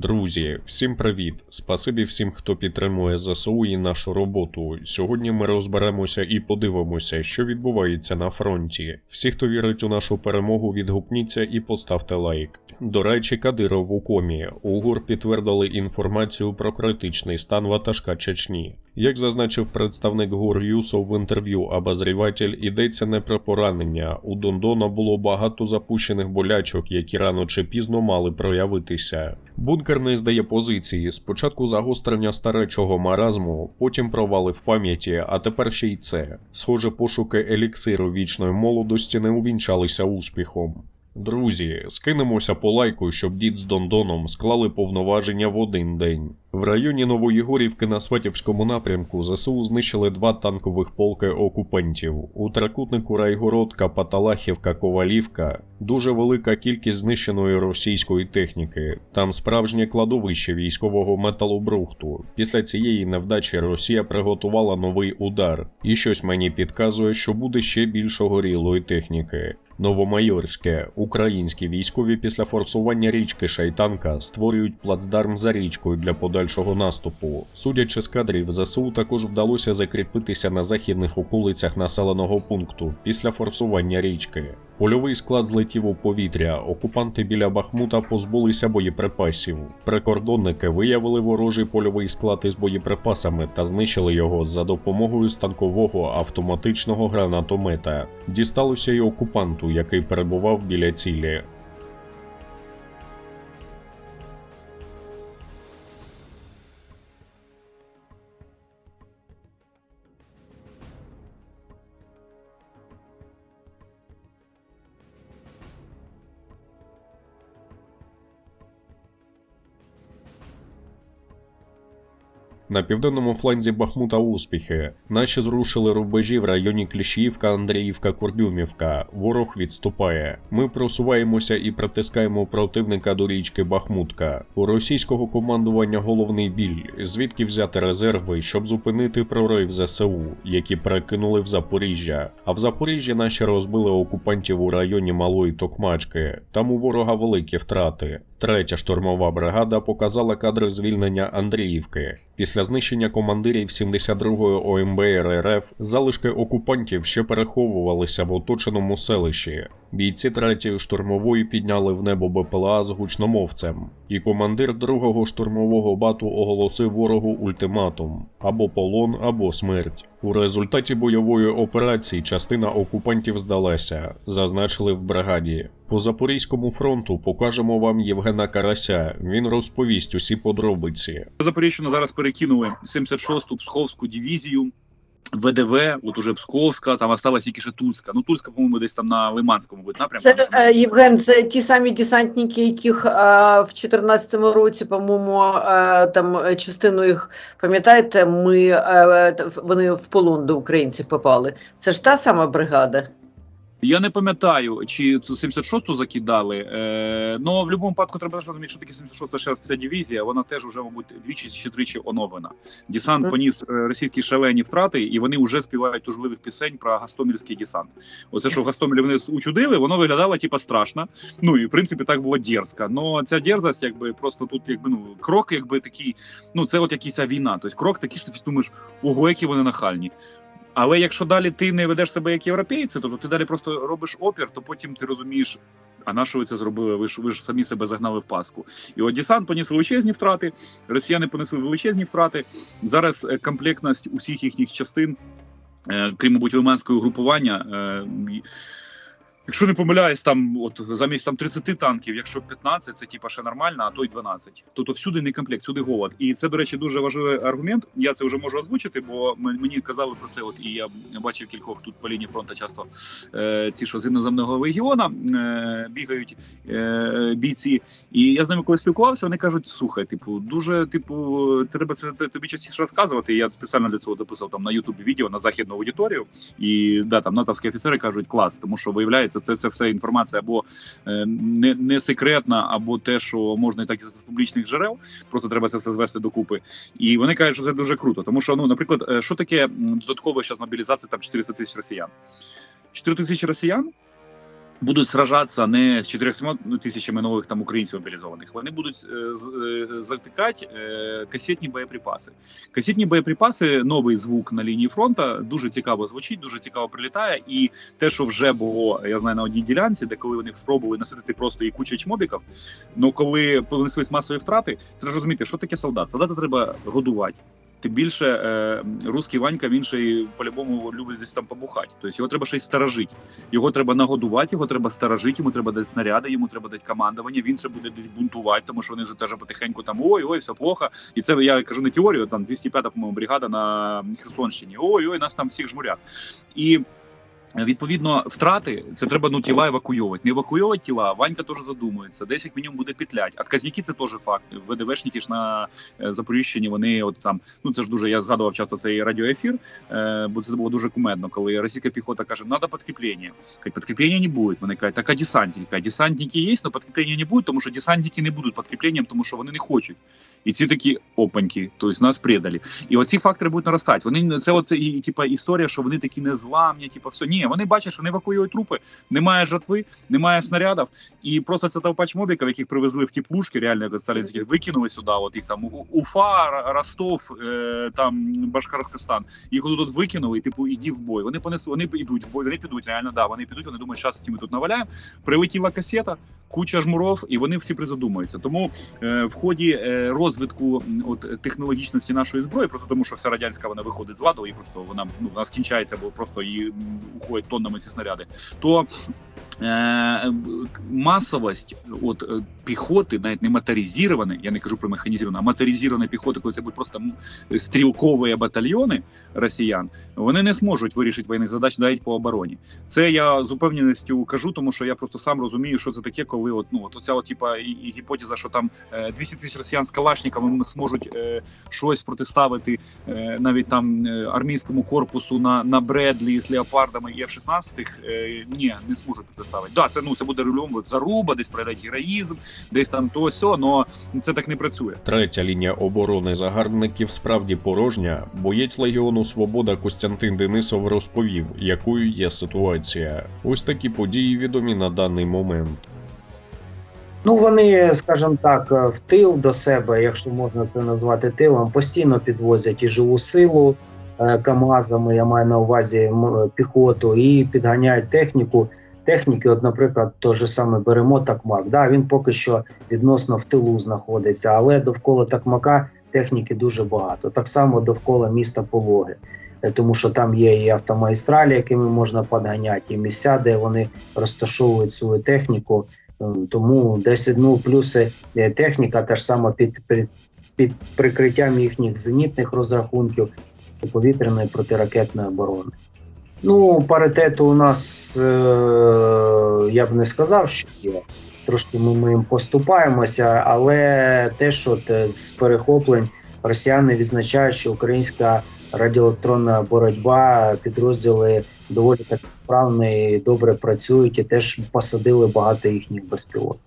Друзі, всім привіт! Спасибі всім, хто підтримує ЗСУ і нашу роботу. Сьогодні ми розберемося і подивимося, що відбувається на фронті. Всі, хто вірить у нашу перемогу, відгукніться і поставте лайк. До речі, Кадиров у комі. УГУР підтвердили інформацію про критичний стан ватажка Чечні. Як зазначив представник ГУР Юсов в інтерв'ю, обозріватель йдеться не про поранення. У Дондона було багато запущених болячок, які рано чи пізно мали проявитися. Бункер не здає позиції. Спочатку загострення старечого маразму, потім провали в пам'яті, а тепер ще й це. Схоже, пошуки еліксиру вічної молодості не увінчалися успіхом. Друзі, скинемося по лайку, щоб дід з Дондоном склали повноваження в один день. В районі Нової Горівки на Сватівському напрямку ЗСУ знищили два танкових полки окупантів. У трикутнику Райгородка, Паталахівка, Ковалівка дуже велика кількість знищеної російської техніки. Там справжнє кладовище військового металобрухту. Після цієї невдачі Росія приготувала новий удар, і щось мені підказує, що буде ще більше горілої техніки. Новомайорське українські військові після форсування річки Шайтанка створюють плацдарм за річкою для подальшого наступу. Судячи з кадрів, ЗСУ також вдалося закріпитися на західних околицях населеного пункту після форсування річки. Польовий склад злетів у повітря. Окупанти біля Бахмута позбулися боєприпасів. Прикордонники виявили ворожий польовий склад із боєприпасами та знищили його за допомогою станкового автоматичного гранатомета. Дісталося й окупанту, який перебував біля цілі. На південному фланзі Бахмута успіхи. Наші зрушили рубежі в районі Кліщіївка, Андріївка, Курдюмівка. Ворог відступає. Ми просуваємося і притискаємо противника до річки Бахмутка. У російського командування головний біль, звідки взяти резерви, щоб зупинити прорив ЗСУ, які перекинули в Запоріжжя. А в Запоріжжі наші розбили окупантів у районі Малої Токмачки. Там у ворога великі втрати. Третя штурмова бригада показала кадри звільнення Андріївки. Після знищення командирів 72-ї ОМБР РФ залишки окупантів ще переховувалися в оточеному селищі. Бійці третьої штурмової підняли в небо БПЛА з гучномовцем, і командир другого штурмового бату оголосив ворогу ультиматум або полон, або смерть. У результаті бойової операції частина окупантів здалася, зазначили в бригаді. По Запорізькому фронту покажемо вам Євгена Карася. Він розповість усі подробиці. Запоріжжя зараз перекинули 76-ту Псковську дивізію. ВДВ, от уже Псковська, там осталась тільки ще Тульська. Ну, Тульська, по-моєму, десь там на Лиманському буде напрямку. Це е, Євген, це ті самі десантники, яких е, в 2014 році, по-моєму, е, там е, частину їх пам'ятаєте, ми е, вони в полон до українців попали. Це ж та сама бригада. Я не пам'ятаю, чи цю 76-ту закидали. Е, ну, в будь-якому випадку треба розуміти, що таке 76-та зараз ця дивізія, вона теж вже, мабуть, двічі чи тричі оновлена. Десант поніс е, російські шалені втрати, і вони вже співають тужливих пісень про гастомільський десант. Оце, що в Гастомелі вони учудили, воно виглядало типа страшно. Ну і в принципі так було дерзко. Но ця дерзость, якби просто тут, якби ну крок, якби такий, ну це от якась війна. Тобто крок такий, що ти думаєш, ого, які вони нахальні. Але якщо далі ти не ведеш себе як європейці, тобто ти далі просто робиш опір, то потім ти розумієш, а на що ви це зробили? Ви ж ви ж самі себе загнали в паску. І от десант поніс величезні втрати, росіяни понесли величезні втрати. Зараз е, комплектність усіх їхніх частин, е, крім мабуть, лиманського групування. Якщо не помиляюсь, там от замість там 30 танків, якщо 15, це типа ще нормально, а то й 12. Тобто всюди не комплект, всюди голод. І це, до речі, дуже важливий аргумент. Я це вже можу озвучити, бо мені казали про це. От і я бачив кількох тут по лінії фронту часто е, ці, що з іноземного легіона е, бігають е, бійці. І я з ними коли спілкувався, вони кажуть: слухай, типу, дуже типу, треба це тобі частіше розказувати. Я спеціально для цього записав там на Ютубі відео на західну аудиторію. І да, там натовські офіцери кажуть клас, тому що виявляється, це, це все інформація або е, не, не секретна, або те, що можна і так і з публічних джерел. Просто треба це все звести докупи. І вони кажуть, що це дуже круто. Тому що, ну, наприклад, е, що таке додаткова зараз мобілізація там 400 тисяч росіян? 4 тисячі росіян будуть сражатися не з 400 тисячами нових там українців мобілізованих. Вони будуть е, е, затикати е, касетні боєприпаси. Касетні боєприпаси, новий звук на лінії фронту, дуже цікаво звучить, дуже цікаво прилітає. І те, що вже було, я знаю на одній ділянці, де коли вони спробували наситити просто і кучу чмобіків, ну коли понеслись масові втрати, треба розуміти, що таке солдат. Солдата треба годувати. Тим більше е, русський Ванька він ще й по-любому любить десь там побухати. Тобто його треба щось сторожити. Його треба нагодувати, його треба сторожити, йому треба дати снаряди, йому треба дати командування. Він ще буде десь бунтувати, тому що вони вже теж потихеньку там ой, ой, все плохо. І це я кажу не теорію. Там 205-та, по-моєму, бригада на Херсонщині. Ой, ой, нас там всіх жмурять. І Відповідно, втрати це треба ну тіла евакуйовувати. Не евакуйовувати тіла. Ванька теж задумується. Десь як мінімум буде петлять. Отказники це теж факт. ВДВшники ж на е, Запоріжчині. Вони от там. Ну це ж дуже. Я згадував часто цей радіоефір, е, бо це було дуже кумедно, коли російська піхота каже, надо підкріплення. Кажуть, підкріплення не буде. Вони кажуть, так а десантники? Десантники є, але підкріплення не буде, тому що десантники не будуть підкріпленням, тому що вони не хочуть. І ці такі опаньки, тобто нас предали. І оці фактори будуть наростати. Вони це от і типа історія, що вони такі незламні, типа все. Ні, вони бачать, що не евакуюють трупи, немає жатви, немає снарядів, і просто це толпа чмобіків, яких привезли в ті пушки, реально як викинули сюди. От їх там Уфа, Ростов, е, там Башкортостан. Їх тут викинули, і типу іді в бой. Вони понесли, вони йдуть в бой, вони підуть реально. Да, вони підуть. Вони думають, що ми тут наваляємо. Прилетіла касета, куча жмуров, і вони всі призадумуються. Тому е, в ході е, розвитку от технологічності нашої зброї, просто тому що вся радянська вона виходить з ладу, і просто вона ну вона скінчається, бо просто її уходять тоннами ці снаряди. То масовість от е, піхоти, навіть не моторизованої, я не кажу про механізовану, а моторизованої піхоти, коли це будуть просто стрілкові батальйони росіян, вони не зможуть вирішити воєнних задач навіть по обороні. Це я з упевненістю кажу, тому що я просто сам розумію, що це таке, коли от ну от оця от, типа і, і гіпотеза, що там е, 200 тисяч росіян з калашниками зможуть е, щось протиставити е, навіть там е, армійському корпусу на, на Бредлі з леопардами і F-16, е, ні, не зможуть протиставити. Да, це ну це буде рульом заруба, десь пройде героїзм, десь там то сьо, но це так не працює. Третя лінія оборони загарбників справді порожня. Боєць Легіону Свобода Костянтин Денисов розповів, якою є ситуація. Ось такі події відомі на даний момент. Ну, вони, скажімо так, в тил до себе, якщо можна це назвати тилом, постійно підвозять і живу силу е, КАМАЗами, я маю на увазі м, піхоту, і підганяють техніку. Техніки, от, наприклад, той же саме беремо Такмак. Да, він поки що відносно в тилу знаходиться, але довкола Такмака техніки дуже багато. Так само довкола міста Пологи, Е, тому що там є і автомагістралі, якими можна підганяти, і місця, де вони розташовують свою техніку. Е, Тому десь ну, плюси е, техніка та ж сама під, під, під прикриттям їхніх зенітних розрахунків повітряної протиракетної оборони. Ну, паритету у нас е, я б не сказав, що є. Трошки ми, ми їм поступаємося, але теж от е, з перехоплень росіяни відзначають, що українська радіоелектронна боротьба, підрозділи доволі так вправно і добре працюють і теж посадили багато їхніх безпілотників.